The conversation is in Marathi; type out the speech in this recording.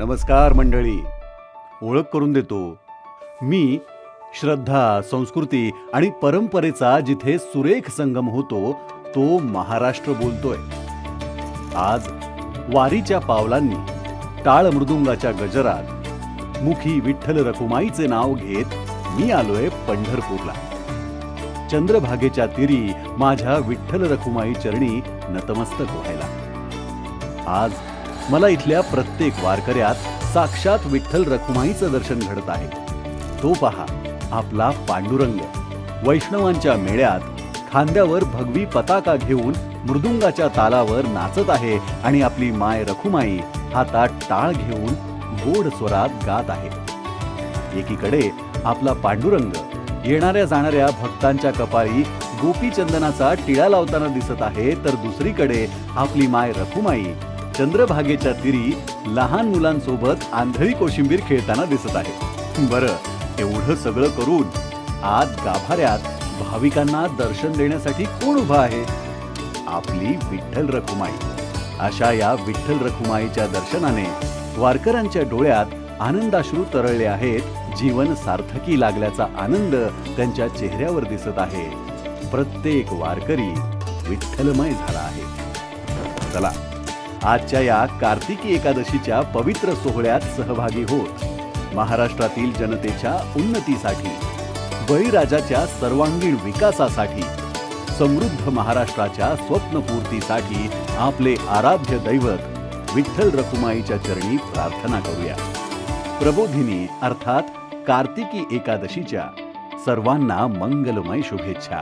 नमस्कार मंडळी. ओळख करून देतो. मी श्रद्धा संस्कृती आणि परंपरेचा जिथे सुरेख संगम होतो तो महाराष्ट्र बोलतोय. आज वारीच्या पावलांनी टाळ मृदुंगाच्या गजरात मुखी विठ्ठल रखुमाईचे नाव घेत मी आलोय पंढरपूरला. चंद्रभागेच्या तिरी माझ्या विठ्ठल रखुमाई चरणी नतमस्तक व्हायला. आज मला इथल्या प्रत्येक वारकऱ्यात साक्षात विठ्ठल रखुमाईचं दर्शन घडत आहे. तो पहा आपला पांडुरंग. वैष्णवांच्या मेळ्यात खांद्यावर भगवी पताका घेऊन मृदुंगाच्या तालावर नाचत आहे आणि आपली माय रखुमाई हातात टाळ घेऊन गोड स्वरात गात आहे. एकीकडे आपला पांडुरंग येणाऱ्या जाणाऱ्या भक्तांच्या कपाळी गोपीचंदनाचा टिळा लावताना दिसत आहे तर दुसरीकडे आपली माय रखुमाई चंद्रभागेच्या तिरी लहान मुलांसोबत आंधळी कोशिंबीर खेळताना दिसत आहे. बरं एवढं सगळं करून आत गाभाऱ्यात भाविकांना दर्शन देण्यासाठी कोण उभा आहे? आपली विठ्ठल रखुमाई. अशा या विठ्ठल रखुमाईच्या दर्शनाने वारकऱ्यांच्या डोळ्यात आनंदाश्रू तरळले आहेत. जीवन सार्थकी लागल्याचा आनंद त्यांच्या चेहऱ्यावर दिसत आहे. प्रत्येक वारकरी विठ्ठलमय झाला आहे. चला. आजच्या या कार्तिकी एकादशीच्या पवित्र सोहळ्यात सहभागी होत. महाराष्ट्रातील जनतेच्या उन्नतीसाठी बळीराजाच्या सर्वांगीण विकासासाठी समृद्ध महाराष्ट्राच्या स्वप्नपूर्तीसाठी आपले आराध्य दैवत विठ्ठल रखुमाईच्या चरणी प्रार्थना करूया. प्रबोधिनी अर्थात कार्तिकी एकादशीच्या सर्वांना मंगलमय शुभेच्छा.